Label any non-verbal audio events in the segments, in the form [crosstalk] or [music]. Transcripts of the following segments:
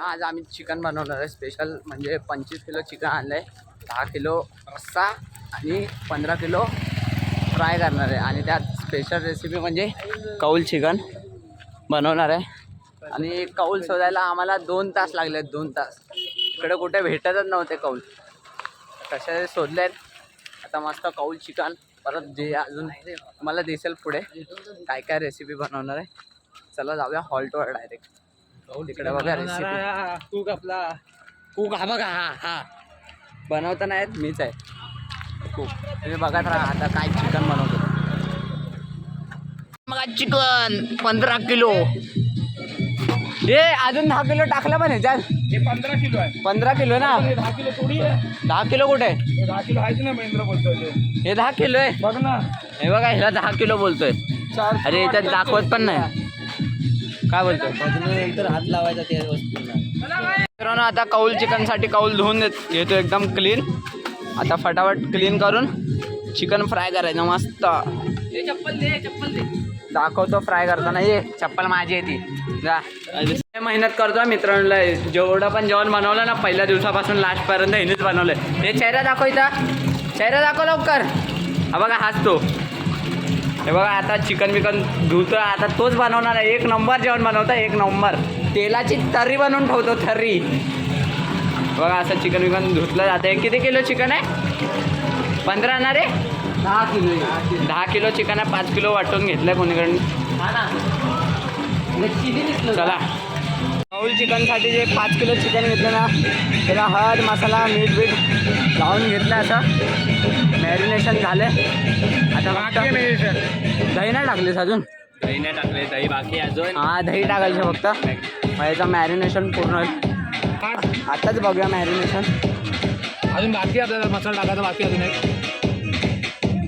आज आम्ही चिकन बनवणार आहे. स्पेशल म्हणजे पंचवीस किलो चिकन आणलं आहे दहा किलो रस्सा आणि पंधरा किलो फ्राय करणार आहे. आणि त्यात स्पेशल रेसिपी म्हणजे कौल चिकन बनवणार आहे. आणि कौल शोधायला आम्हाला दोन तास लागले आहेत दोन तास. इकडे कुठे भेटतच नव्हते कौल. कसे शोधले आहेत आता मस्त कौल चिकन. परत जे अजून तुम्हाला दिसेल पुढे काय काय रेसिपी बनवणार आहे. चला जाऊया हॉल्टवर डायरेक्ट तिकडे बघा रेसिपी कूक आपला. कूक हा बघा हा हा. बनवता नाहीत मीच आहे. तुम्ही बघत राहा आता काय चिकन बनवतो. मग चिकन पंधरा किलो. हे अजून दहा किलो टाकलं पण ह्याच्यात. हे पंधरा किलो आहे. पंधरा किलो ना? दहा किलो थोडी आहे. दहा किलो कुठे? आहे? हे दहा किलो आहेच ना महेंद्र बोलतोय ते. हे दहा किलो आहे. बघ ना. हे बघा ह्याला दहा किलो बोलतोय. चार अरे याच्यात दाखवत पण नाही. काय बोलतोय नंतर हात लावायचा त्या वस्तूला मित्रांनो आता कौल चिकनसाठी कौल धुवून देत घेतो एकदम क्लीन आता फटाफट क्लीन करून चिकन फ्राय करायचं मस्त. दाखवतो फ्राय करताना. ये चप्पल माझी आहे ती. जा. मेहनत करतो मित्रांनो जेवढं पण जेवण बनवलं ना पहिल्या दिवसापासून लास्टपर्यंत हिनेच बनवलंय. हे चेहरा दाखवायचा चेहरा दाखव लवकर. हा बघा हाच तो. हे बघा आता चिकन बिकन धुतो आता तोच बनवणार आहे. एक नंबर जेवण बनवता एक नंबर. तेलाची तर्री बनवून ठेवतो थर्री बघा असं चिकन बिकन धुतलं जातं. किती किलो चिकन आहे? पंधरा ना रे? दहा किलो दहा किलो चिकन आहे पाच किलो वाटून घेतलंय कोणीकडून? चला कौल चिकनसाठी जे पाच किलो चिकन घेतलं ना त्याला हळद मसाला मीठ बीठ लावून घेतलं असं. मॅरिनेशन झालं आता फक्त दही नाही टाकलीस अजून? दही नाही टाकले दही बाकी अजून. हा दही टाकायचं फक्त. मग याचं मॅरिनेशन पूर्ण होईल. आताच बघूया मॅरिनेशन अजून बाकी आपल्याला मसाला टाकायचा बाकी अजून एक.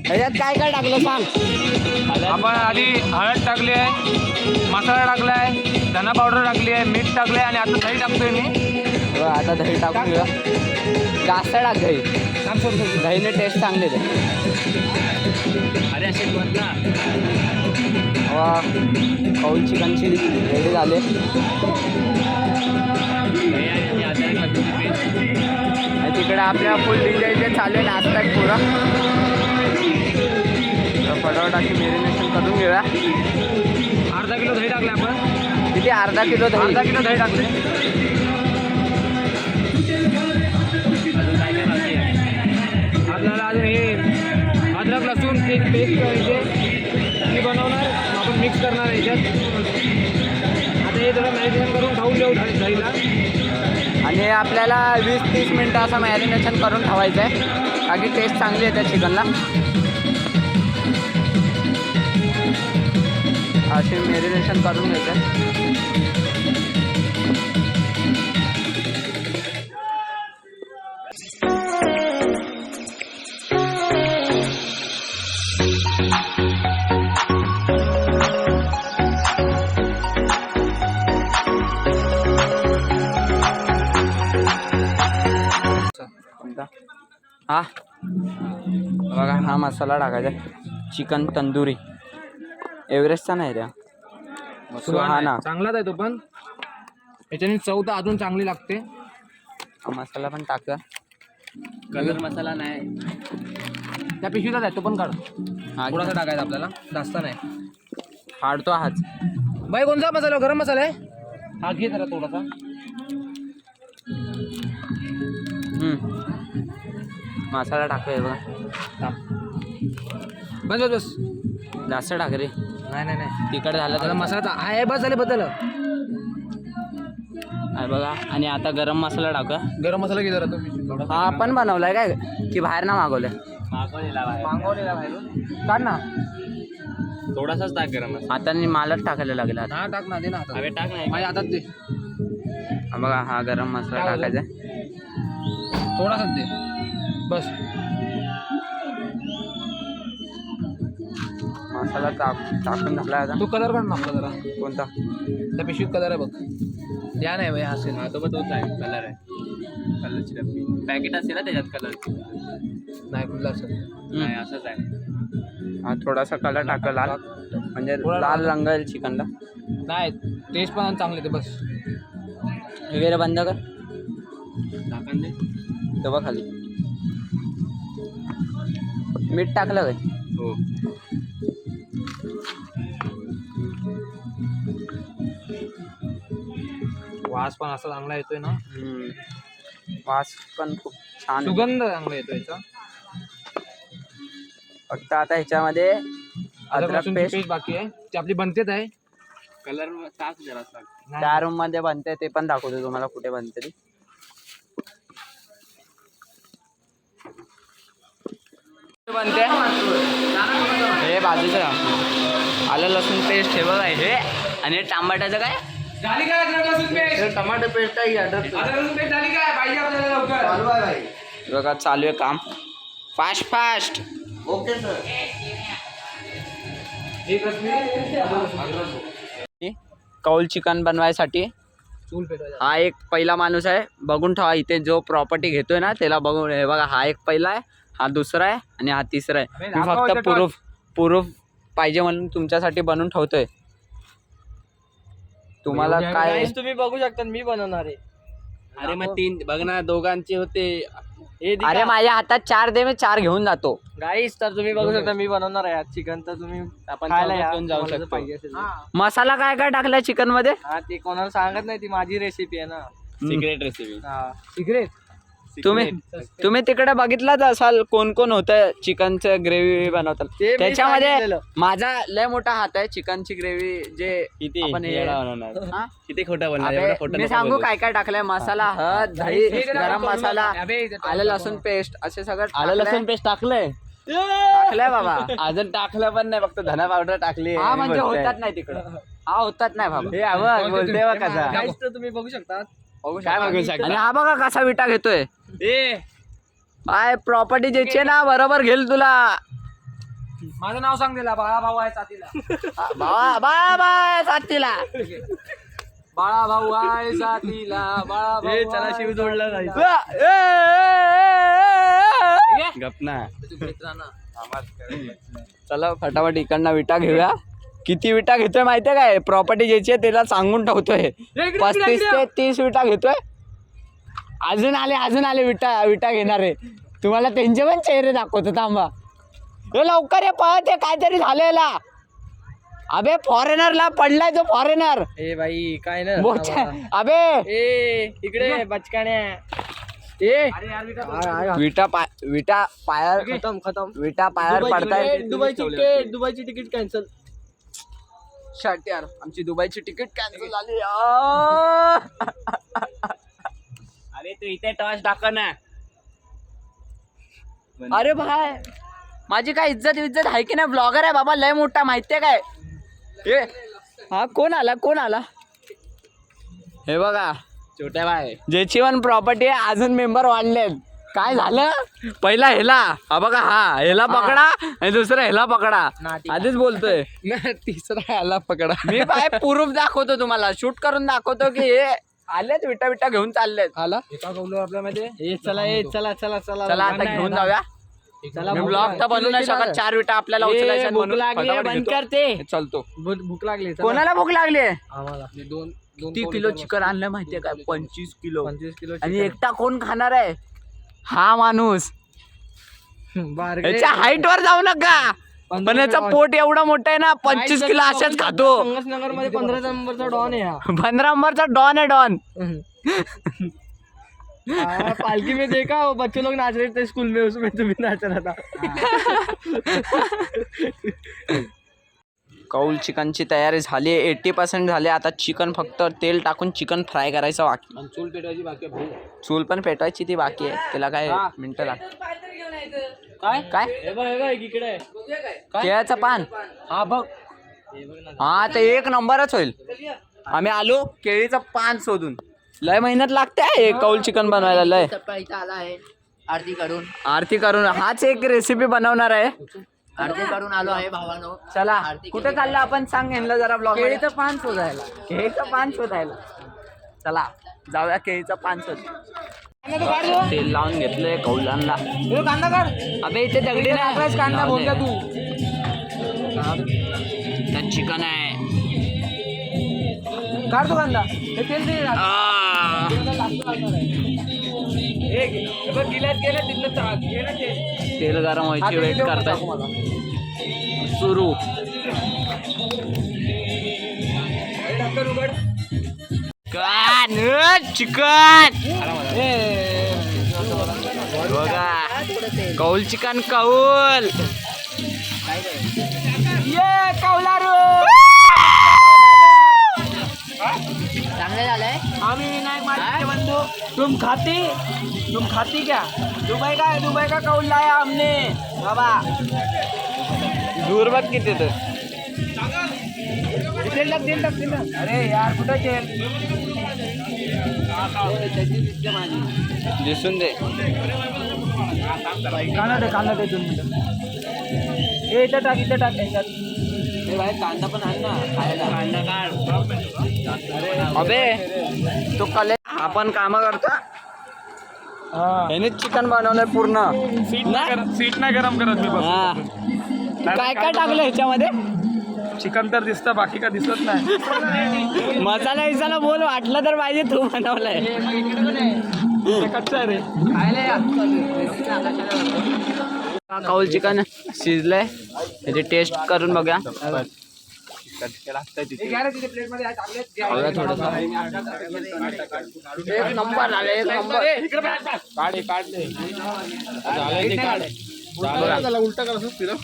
ह्याच्यात काय काय टाकलं सांग? आपण आधी हळद टाकली आहे मसाला टाकला आहे धना पावडर टाकली आहे मीठ टाकलं आहे आणि आता दही टाकतोय मी. आता दही टाकून घेऊया. जास्त टाक दही. दहीने टेस्ट चांगली दे अरे असे ना वा कौल चिकनची रेडी झाले. तिकडे आपल्या फुल डिजाईनचे चालू आहे नाचतात पुरा. तर फटाफट अशी मॅरिनेशन करून घेऊया. अर्धा किलो दही टाकले आपण. किती? अर्धा किलो दही. अर्धा किलो दही टाकले पेस्ट करायचे ती बनवणार आपण मिक्स करणार आहे याच्यात. आता हे थोडं मॅरिनेशन करून खाऊन देऊ दहीला आणि आपल्याला वीस तीस मिनटं असं मॅरिनेशन करून ठेवायचं आहे बाकी टेस्ट चांगली आहे त्या चिकनला असे मॅरिनेशन करून घ्यायचं हा. बघा हा मसाला टाकायचा चिकन तंदुरी. एव्हरेस्टचा नाही रे हा. ना. चांगलाच आहे तो पण. याच्याने चव तर अजून चांगली लागते. हा मसाला पण टाका. कलर मसाला नाही. त्या पिशवीचाच आहे तो पण काढ. हा थोडासा टाकायचा आपल्याला. जास्त नाही. फाडतो हाच. बाई कोणता मसाला? गरम मसाला आहे? हा घे जरा थोडासा. हम्म. मसाला टाकूया बघा. टाक. बस बस बस. जास्त टाक रे. नाही नाही नाही. तिखट झालं तर मसाला आहे बस झाले बदल आहे बघा. आणि आता गरम मसाला टाका गरम मसाला घे जरा तुम्ही. थोडा हा आपण बनवलाय काय? की बाहेर ना मागवलंय. मागवलेला बाहेरून काढ ना. थोडासाच टाक गरम मसाला. आता मालच टाकायला लागला आता. हा टाक ना दे ना. हवे टाक नाही माझ्या हातात दे. हा बघा हा गरम मसाला. टाकायचा थोडासा दे. बस. मसाला टाक टाकून झाला आता. तू कलर काढ आपला जरा. कोणता? त्या पिशवीत कलर आहे बघ. या नाही भाई असेल हा तो पण तोच आहे कलर आहे. कलरची डब्बी. पॅकेट असेल ना त्याच्यात कलर? नाही कुठला असेल नाही असंच आहे. हा थोडासा कलर टाका लाल. म्हणजे थोडा लाल रंग येईल चिकनला. नाही टेस्ट पण चांगली ते बस. वगैरे बंद कर. झाकण दे. तेव्हा खाली. मीठ टाकलं काय हो. वास पण असा चांगला येतोय ना? वास पण खूप छान. सुगंध चांगला येतोय याचा. फक्त आता ह्याच्यामध्ये अद्रक पेस्ट बाकी आहे. ती आपली बनतेच आहे. कलर टाक जरा. त्या रूममध्ये बनते ते पण दाखवतो तुम्हाला कुठे बनते ती. बनते. हे बाजूचं आलं लसूण पेस्ट हे बघा हे. आणि टमाट्याचं काय? झाली काय अद्रक लसूण पेस्ट टमाटर पेस्ट आहे अद्रक लसूण पेस्ट झाली काय? पाहिजे आपल्याला लवकर. बघा चालू आहे काम. फास्ट फास्ट एक रसमी कौल चिकन बनवायसाठी. हा एक पहिला माणूस आहे. बघून ठेवा इथे जो प्रॉपर्टी घेतोय ना त्याला बघून हे बघा हा एक पहिला आहे. हा दुसरा आहे आणि हा तिसरा आहे. मी फक्त प्रूफ प्रूफ पाहिजे म्हणून तुमच्यासाठी बनवून ठेवतोय. तुम्हाला एवढी काय तुम्ही बघू शकता मी बनवणार आहे. अरे मग तीन बघ ना दोघांचे होते. हे अरे माझ्या हातात चार दे मी चार घेऊन जातो. गाईस तर तुम्ही बघू शकता मी बनवणार आहे आज चिकन तर तुम्ही आपण खायला घेऊन जाऊ तुम्हाला जर शकतो. पाहिजे असेल तर. मसाला काय काय टाकलाय चिकनमध्ये? हा ते कोणाला सांगत नाही ती माझी रेसिपी आहे ना. सिक्रेट रेसिपी हा. सिक्रेट तुम्ही तुम्ही तिकडे बघितलाच असाल कोण कोण होतं चिकनचं ग्रेव्ही बनवतात. ते मी त्याच्यामध्ये सांगितलेलं. माझा लय मोठा हात आहे चिकनची ग्रेव्ही जे किती? आपण हे- येडा बनवणार. हा? किती खोटं बोलणार? अबे, एवढं खोटं मी नको सांगू बोलू. काय काय टाकलंय? मसाला हळद दही हे गरम मसाला आलं लसूण पेस्ट असे सगळं आलं टाकलंय. लसूण पेस्ट टाकलंय? टाकलंय बाबा. अजून टाकलं पण नाही फक्त धना पावडर टाकली हा म्हणजे होतात नाही तिकडं. हा होतात नाही बाबा. हे बोलते कसा तुम्ही? बघू. शकता काय आणि हा बघा कसा विटा घेतोय. ए. काय प्रॉपर्टी ज्याची ना बरोबर घेईल तुला. माझं नाव सांग दिला बाळा भाऊ आहे साथीला. बाबा बाबा बाय साथीला. बाळा भाऊ आहे साथीला बाळा भाऊ हे चला शिव जोडला नाही ए, ए, ए, ए. गप ना. चला फटाफट इकडनं विटा घेऊया. किती विटा घेतोय माहितीये काय? प्रॉपर्टी ज्याची आहे त्याला सांगून ठेवतोय. पस्तीस ते तीस विटा घेतोय. अजून आले अजून आले विटा विटा घेणारे. तुम्हाला त्यांचे पण चेहरे दाखवतो थांबा. हे लवकर ये पळत ये काहीतरी झालेला अबे फॉरेनरला पडलाय तो फॉरेनर ए बाई काय ना? बोचा अबे. ए इकडे बचकाण्या. ए. अरे यार विटा विटा पाय विटा पायावर खतम खतम. विटा पायावर पडताय. दुबईची तिकीट दुबईची तिकीट कॅन्सल शर्ट यार. आमची दुबईची तिकीट कॅन्सल झाली. अरे तू इथे टॉर्च दाखव ना. अरे भाई माझी काय इज्जत इज्जत आहे की नाही? ब्लॉगर आहे बाबा लय मोठा माहितीये काय? ए हा कोण आला कोण आला? हे बघा. छोट्या बाय ज्याची पण प्रॉपर्टी आहे अजून मेंबर वाढलेत. काय झालं? पहिला हेला. हा बघा हा. हेला पकडा आणि दुसरा हेला पकडा. आधीच बोलतोय. तिसरा आला पकडा. मी काय प्रूफ दाखवतो तुम्हाला. शूट करून दाखवतो की हे आलेत विटा विटा घेऊन चाललेत. आला? एका कौलो आपल्यामध्ये ए चला ए चला चला चला. चला आता घेऊन जाऊया. चला मी भूक ब्लॉग तर बनवू नाही शकत. चार विटा आपल्याला उचलायच्या आहेत भूक म्हणून. लागली फटाफट बंद घेतो. करते. चलतो. भूक भूक लागली चला. कोणाला भूक लागली? आम्हाला. दोन दोन किती किलो चिकन आणलं माहितीये काय पंचवीस किलो. पंचवीस किलो आणि एकटा कोण खाणार आहे? हा माणूस. याच्या हाईट वर जाऊ नका. पण याचं पोट एवढं मोठं आहे ना पंचवीस किलो अशाच खातो. नगरमध्ये पंधरा नंबरचा डॉन आहे हा. पंधरा नंबरचा डॉन आहे डॉन. हाँ, पालकी में देखा वो बच्चे लोग नाच रहे थे स्कूल में उसमें तुम भी नाच रहा था [laughs] कौल चिकनची तयारी झाली आहे. एट्टी पर्सेंट झाली. आता चिकन फक्त तेल टाकून चिकन फ्राय करायचं बाकी आणि चूल पेटवायची बाकी आहे भाऊ. चूल पण पेटवायची ती बाकी आहे. त्याला काय हा. मिनटं लाग काय? काय? हे बघ हे बघ इकडे. आहे. केळ्याचं पान. हा बघ. हा ते एक नंबरच होईल. आम्ही आलो केळीचं पान शोधून. लय मेहनत लागते हे कौल चिकन बनवायला लय. आहे. आरती कडून आरती करून हाच एक रेसिपी बनवणार आहे. आरती कडून आलो आहे भावानो. चला कुठे चाललं आपण सांग यांना जरा ब्लॉग केळीचं पान शोधायला. केळीचं पान शोधायला. चला जाऊया केळीचं पान शोध. तेल लावून घेतलंय कौलांना. कांदा काढ. अबे इथे दगडी नाही. कांदा बोलता. तू. चिकन आहे. काढ तो कांदा. हे तेल तेल गरम व्हायची वेट करताय. सुरू. चिकन. चिकन बघा. कौल चिकन कौल. ये कौलारू. [laughs] चांगलं झालंय आम्ही विनायक बंधू तुम खाती? तुम खाती क्या? दुबई का दुबई का कौल लाया हमने? बाबा। दूर बघ किती तर। तेल टाक तेल टाक तेल टाक अरे यार कुठं तेल दिसून दे। कांदा दे कांदा दे दोन मिनिटं ए इथं टाक इथं टाक याच्यात ए भाई कांदा पण आण ना खायला कांदा काढ अबे तो कले आपण काम करता. याने चिकन बनवलंय पूर्ण. सीट नाही गरम करत मी हा. काय काय टाकलं ह्याच्यामध्ये? चिकन तर दिसतं बाकी का दिसत नाही. मसाला विसाला बोल वाटलं तर पाहिजे तू बनवलंय. कच्चा रे. कौल चिकन शिजलंय. त्याची टेस्ट करून बघा खाऊया थोडंसं. एक नंबर झालं एक नंबर.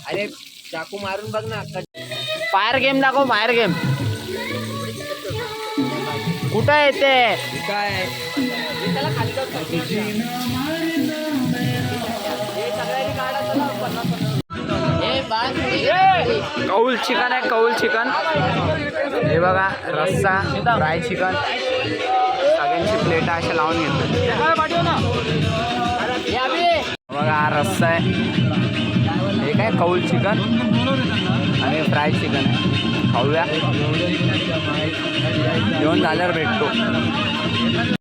अरे चाकू मारून बघ ना. फायर गेम दाखव फायर गेम. कुठं येते ए बाळ कौल चिकन आहे कौल चिकन. हे बघा रस्सा फ्राय चिकन. सगळ्यांची प्लेट अशा लावून घेतो बघा हा रस्सा आहे. हे काय कौल चिकन? आणि फ्राय चिकन आहे. खाऊया. जेवण झाल्यावर भेटतो.